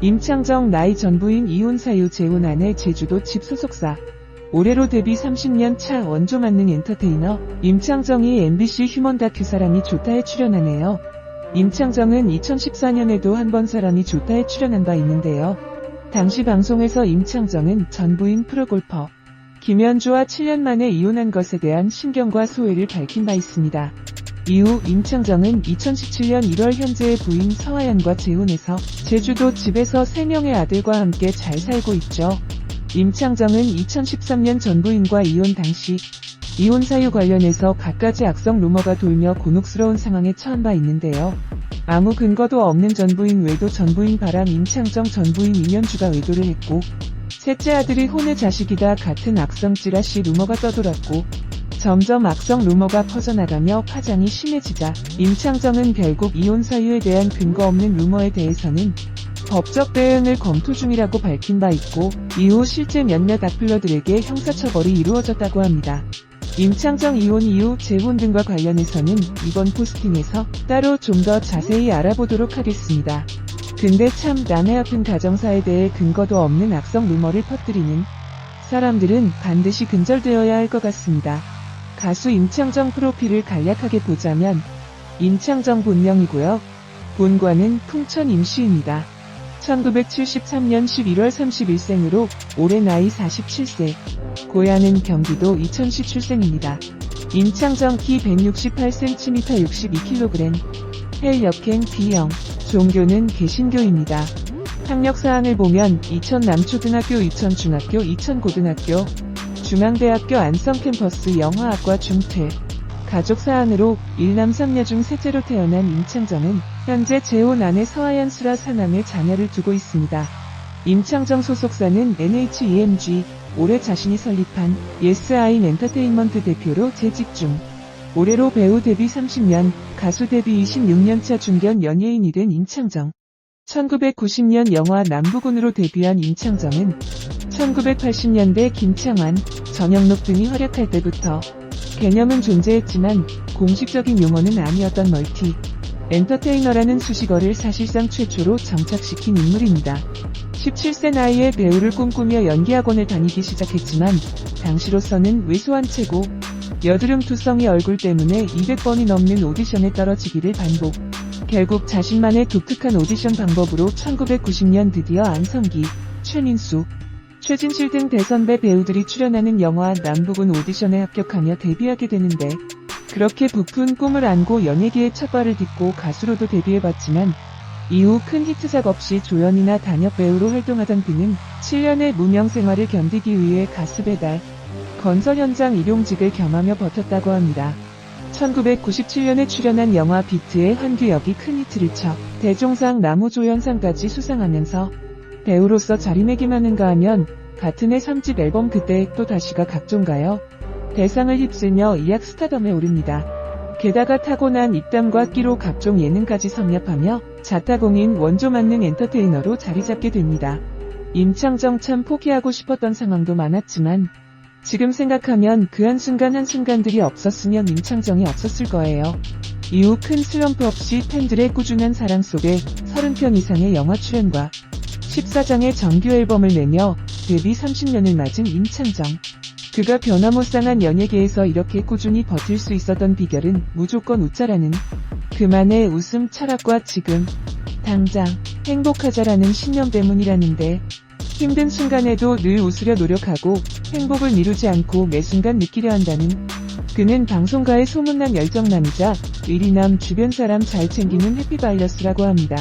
임창정 나이 전 부인 이혼 사유 재혼 아내 제주도 집 소속사. 올해로 데뷔 30년 차 원조 만능 엔터테이너 임창정이 MBC 휴먼 다큐 사람이 좋다에 출연하네요. 임창정은 2014년에도 한 번 사람이 좋다에 출연한 바 있는데요. 당시 방송에서 임창정은 전 부인 프로골퍼 김현주와 7년 만에 이혼한 것에 대한 신경과 소회를 밝힌 바 있습니다. 이후 임창정은 2017년 1월 현재의 부인 서하연과 재혼해서 제주도 집에서 3명의 아들과 함께 잘 살고 있죠. 임창정은 2013년 전 부인과 이혼 당시 이혼 사유 관련해서 갖가지 악성 루머가 돌며 곤혹스러운 상황에 처한 바 있는데요. 아무 근거도 없는 전 부인 외도 전 부인 바람 임창정 전 부인 임현주가 외도를 했고 셋째 아들이 혼의 자식이다 같은 악성 찌라시 루머가 떠돌았고 점점 악성 루머가 퍼져나가며 파장이 심해지자 임창정은 결국 이혼 사유에 대한 근거 없는 루머에 대해서는 법적 대응을 검토 중이라고 밝힌 바 있고 이후 실제 몇몇 악플러들에게 형사처벌이 이루어졌다고 합니다. 임창정 이혼 이후 재혼 등과 관련해서는 이번 포스팅에서 따로 좀 더 자세히 알아보도록 하겠습니다. 근데 참 남의 아픈 가정사에 대해 근거도 없는 악성 루머를 퍼뜨리는 사람들은 반드시 근절되어야 할 것 같습니다. 가수 임창정 프로필을 간략하게 보자면 임창정 본명이고요. 본관은 풍천 임시입니다. 1973년 11월 31생으로 올해 나이 47세. 고향은 경기도 이천시 출생입니다. 임창정 키 168cm 62kg. 헬 역행 B형. 종교는 개신교입니다. 학력사항을 보면 이천 남초등학교, 이천 중학교, 이천 고등학교, 중앙대학교 안성 캠퍼스 영화학과 중퇴. 가족 사안으로 일남 삼녀 중 셋째로 태어난 임창정은 현재 재혼 아내 서하연 수라 사남의 자녀를 두고 있습니다. 임창정 소속사는 NHEMG, 올해 자신이 설립한 예스아임 엔터테인먼트 대표로 재직 중. 올해로 배우 데뷔 30년, 가수 데뷔 26년차 중견 연예인이 된 임창정. 1990년 영화 남부군으로 데뷔한 임창정은 1980년대 김창완, 전영록 등이 활약할 때부터 개념은 존재했지만 공식적인 용어는 아니었던 멀티 엔터테이너라는 수식어를 사실상 최초로 정착시킨 인물입니다. 17세 나이에 배우를 꿈꾸며 연기학원을 다니기 시작했지만 당시로서는 왜소한 체고 여드름 투성이 얼굴 때문에 200번이 넘는 오디션에 떨어지기를 반복. 결국 자신만의 독특한 오디션 방법으로 1990년 드디어 안성기, 최민수, 최진실 등 대선배 배우들이 출연하는 영화 남북은 오디션에 합격하며 데뷔하게 되는데 그렇게 부푼 꿈을 안고 연예계의 첫 발을 딛고 가수로도 데뷔해봤지만 이후 큰 히트작 없이 조연이나 단역 배우로 활동하던 그는 7년의 무명 생활을 견디기 위해 가수 배달, 건설 현장 일용직을 겸하며 버텼다고 합니다. 1997년에 출연한 영화 비트의 한규역이 큰 히트를 쳐 대종상 나무조연상까지 수상하면서 배우로서 자리매김하는가 하면 같은 해 3집 앨범 그때 또 다시가 각종가요. 대상을 휩쓸며 이악 스타덤에 오릅니다. 게다가 타고난 입담과 끼로 각종 예능까지 섭렵하며 자타공인 원조 만능 엔터테이너로 자리잡게 됩니다. 임창정 참 포기하고 싶었던 상황도 많았지만 지금 생각하면 그 한순간 한순간들이 없었으면 임창정이 없었을 거예요. 이후 큰 슬럼프 없이 팬들의 꾸준한 사랑 속에 30편 이상의 영화 출연과 14장의 정규 앨범을 내며 데뷔 30년을 맞은 임창정. 그가 변화무쌍한 연예계에서 이렇게 꾸준히 버틸 수 있었던 비결은 무조건 웃자라는 그만의 웃음 철학과 지금, 당장, 행복하자라는 신념 때문이라는데 힘든 순간에도 늘 웃으려 노력하고 행복을 미루지 않고 매 순간 느끼려 한다는 그는 방송가의 소문난 열정남이자 의리남 주변 사람 잘 챙기는 해피바이러스라고 합니다.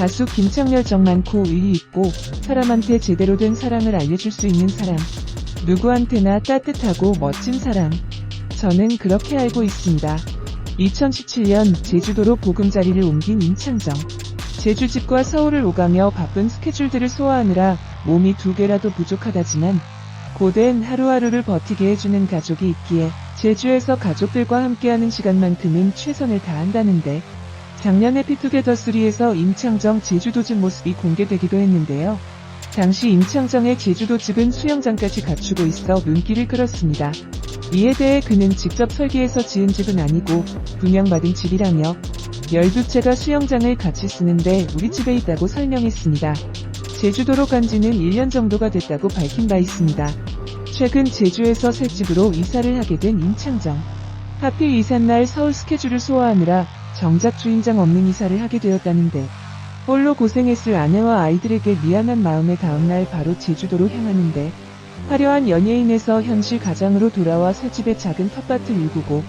가수 김창렬 정 많고 의리 있고 사람한테 제대로 된 사랑을 알려줄 수 있는 사람. 누구한테나 따뜻하고 멋진 사람. 저는 그렇게 알고 있습니다. 2017년 제주도로 보금자리를 옮긴 임창정. 제주집과 서울을 오가며 바쁜 스케줄들을 소화하느라 몸이 두 개라도 부족하다지만 고된 하루하루를 버티게 해주는 가족이 있기에 제주에서 가족들과 함께하는 시간만큼은 최선을 다한다는데 작년 해피투게더3에서 임창정 제주도집 모습이 공개되기도 했는데요. 당시 임창정의 제주도집은 수영장까지 갖추고 있어 눈길을 끌었습니다. 이에 대해 그는 직접 설계해서 지은 집은 아니고 분양받은 집이라며 12채가 수영장을 같이 쓰는데 우리 집에 있다고 설명했습니다. 제주도로 간 지는 1년 정도가 됐다고 밝힌 바 있습니다. 최근 제주에서 새 집으로 이사를 하게 된 임창정. 하필 이삿날 서울 스케줄을 소화하느라 정작 주인장 없는 이사를 하게 되었다는데 홀로 고생했을 아내와 아이들에게 미안한 마음에 다음날 바로 제주도로 향하는데 화려한 연예인에서 현실 가장으로 돌아와 새 집에 작은 텃밭을 일구고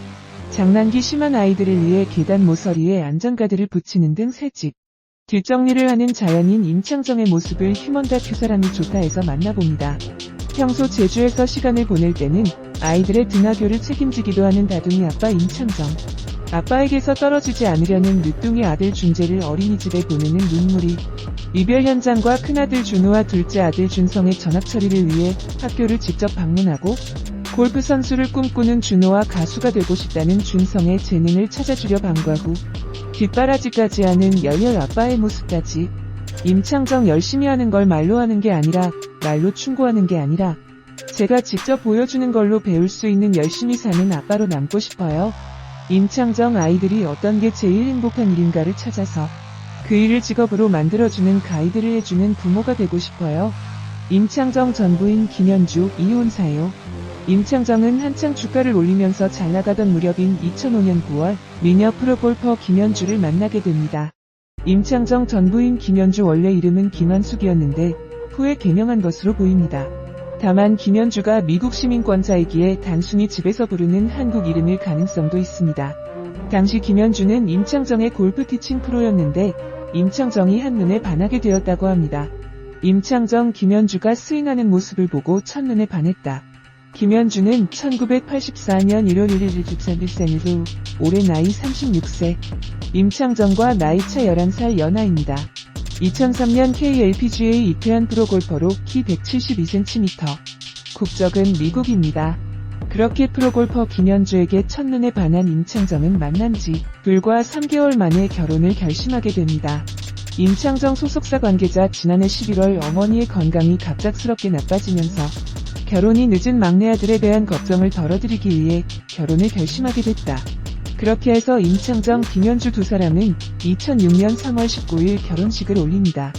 장난기 심한 아이들을 위해 계단 모서리에 안전가드를 붙이는 등 새 집. 뒷정리를 하는 자연인 임창정의 모습을 휴먼 다큐 사람이 좋다해서 만나봅니다. 평소 제주에서 시간을 보낼 때는 아이들의 등하교를 책임지기도 하는 다둥이 아빠 임창정. 아빠에게서 떨어지지 않으려는 늦둥이 아들 준재를 어린이집에 보내는 눈물이 이별 현장과 큰아들 준호와 둘째 아들 준성의 전학 처리를 위해 학교를 직접 방문하고 골프 선수를 꿈꾸는 준호와 가수가 되고 싶다는 준성의 재능을 찾아주려 방과 후 뒷바라지까지 하는 열렬 아빠의 모습까지 임창정 열심히 하는 걸 말로 하는 게 아니라 말로 충고하는 게 아니라 제가 직접 보여주는 걸로 배울 수 있는 열심히 사는 아빠로 남고 싶어요. 임창정 아이들이 어떤 게 제일 행복한 일인가를 찾아서 그 일을 직업으로 만들어주는 가이드를 해주는 부모가 되고 싶어요. 임창정 전 부인 김현주 이혼사요. 임창정은 한창 주가를 올리면서 잘 나가던 무렵인 2005년 9월 미녀 프로골퍼 김현주를 만나게 됩니다. 임창정 전 부인 김현주 원래 이름은 김한숙이었는데 후에 개명한 것으로 보입니다. 다만 김현주가 미국 시민권자이기에 단순히 집에서 부르는 한국 이름일 가능성도 있습니다. 당시 김현주는 임창정의 골프 티칭 프로였는데 임창정이 한눈에 반하게 되었다고 합니다. 임창정 김현주가 스윙하는 모습을 보고 첫눈에 반했다. 김현주는 1984년 1월 1일 집산 일생이후 올해 나이 36세, 임창정과 나이차 11살 연하입니다. 2003년 KLPGA 입회한 프로골퍼로 키 172cm, 국적은 미국입니다. 그렇게 프로골퍼 김현주에게 첫눈에 반한 임창정은 만난 지 불과 3개월 만에 결혼을 결심하게 됩니다. 임창정 소속사 관계자 지난해 11월 어머니의 건강이 갑작스럽게 나빠지면서 결혼이 늦은 막내 아들에 대한 걱정을 덜어드리기 위해 결혼을 결심하게 됐다. 그렇게 해서 임창정, 김현주 두 사람은 2006년 3월 19일 결혼식을 올립니다.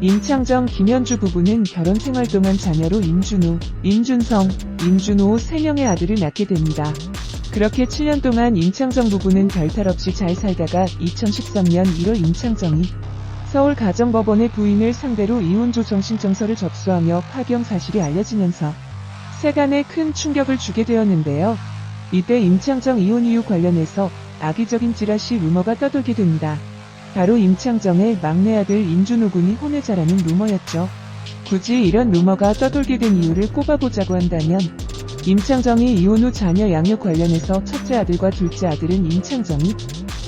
임창정, 김현주 부부는 결혼 생활 동안 자녀로 임준우, 임준성, 임준호 3명의 아들을 낳게 됩니다. 그렇게 7년 동안 임창정 부부는 별탈 없이 잘 살다가 2013년 1월 임창정이 서울 가정법원의 부인을 상대로 이혼 조정 신청서를 접수하며 파경 사실이 알려지면서 세간에 큰 충격을 주게 되었는데요. 이때 임창정 이혼 이유 관련해서 악의적인 찌라시 루머가 떠돌게 됩니다. 바로 임창정의 막내 아들 임준호 군이 혼외자라는 루머였죠. 굳이 이런 루머가 떠돌게 된 이유를 꼽아보자고 한다면 임창정이 이혼 후 자녀 양육 관련해서 첫째 아들과 둘째 아들은 임창정이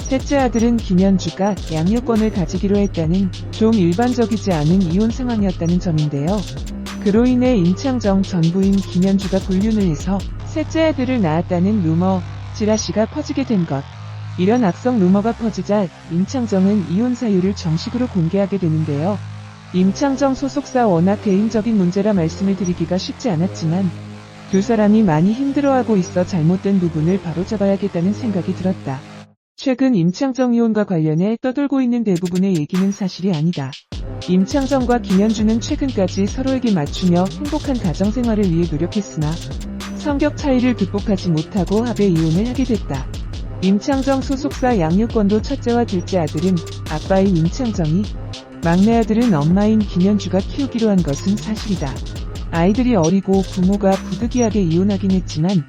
셋째 아들은 김현주가 양육권을 가지기로 했다는 좀 일반적이지 않은 이혼 상황이었다는 점인데요. 그로 인해 임창정 전 부인 김현주가 불륜을 해서 셋째 아들을 낳았다는 루머, 지라시가 퍼지게 된 것. 이런 악성 루머가 퍼지자 임창정은 이혼 사유를 정식으로 공개하게 되는데요. 임창정 소속사 워낙 개인적인 문제라 말씀을 드리기가 쉽지 않았지만 두 사람이 많이 힘들어하고 있어 잘못된 부분을 바로잡아야겠다는 생각이 들었다. 최근 임창정 이혼과 관련해 떠돌고 있는 대부분의 얘기는 사실이 아니다. 임창정과 김현주는 최근까지 서로에게 맞추며 행복한 가정생활을 위해 노력했으나 성격 차이를 극복하지 못하고 합의 이혼을 하게 됐다. 임창정 소속사 양육권도 첫째와 둘째 아들은 아빠인 임창정이 막내 아들은 엄마인 김현주가 키우기로 한 것은 사실이다. 아이들이 어리고 부모가 부득이하게 이혼하긴 했지만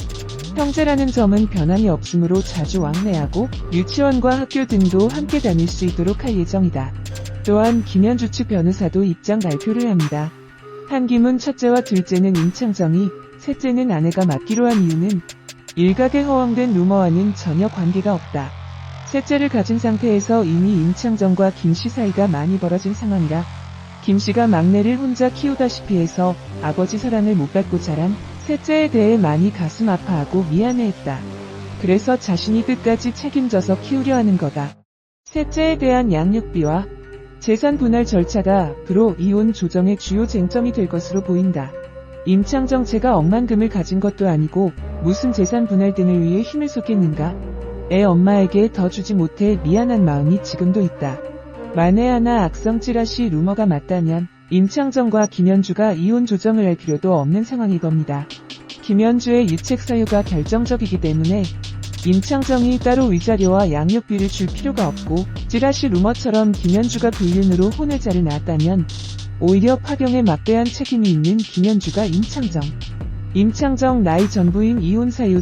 형제라는 점은 변함이 없으므로 자주 왕래하고 유치원과 학교 등도 함께 다닐 수 있도록 할 예정이다. 또한 김현주 측 변호사도 입장 발표를 합니다. 한김은 첫째와 둘째는 임창정이, 셋째는 아내가 맡기로 한 이유는 일각에 허황된 루머와는 전혀 관계가 없다. 셋째를 가진 상태에서 이미 임창정과 김씨 사이가 많이 벌어진 상황이라 김씨가 막내를 혼자 키우다시피 해서 아버지 사랑을 못 받고 자란 셋째에 대해 많이 가슴 아파하고 미안해했다. 그래서 자신이 끝까지 책임져서 키우려 하는 거다. 셋째에 대한 양육비와 재산 분할 절차가 앞으로 이혼 조정의 주요 쟁점이 될 것으로 보인다. 임창정 제가 억만금을 가진 것도 아니고 무슨 재산 분할 등을 위해 힘을 쏟겠는가? 애 엄마에게 더 주지 못해 미안한 마음이 지금도 있다. 만에 하나 악성 찌라시 루머가 맞다면 임창정과 김현주가 이혼 조정을 할 필요도 없는 상황일 겁니다. 김현주의 유책 사유가 결정적이기 때문에 임창정이 따로 위자료와 양육비를 줄 필요가 없고 찌라시 루머처럼 김현주가 불륜으로 혼을 자를 낳았다면 오히려 파경에 막대한 책임이 있는 김현주가 임창정. 임창정 나이 전 부인 이혼 사유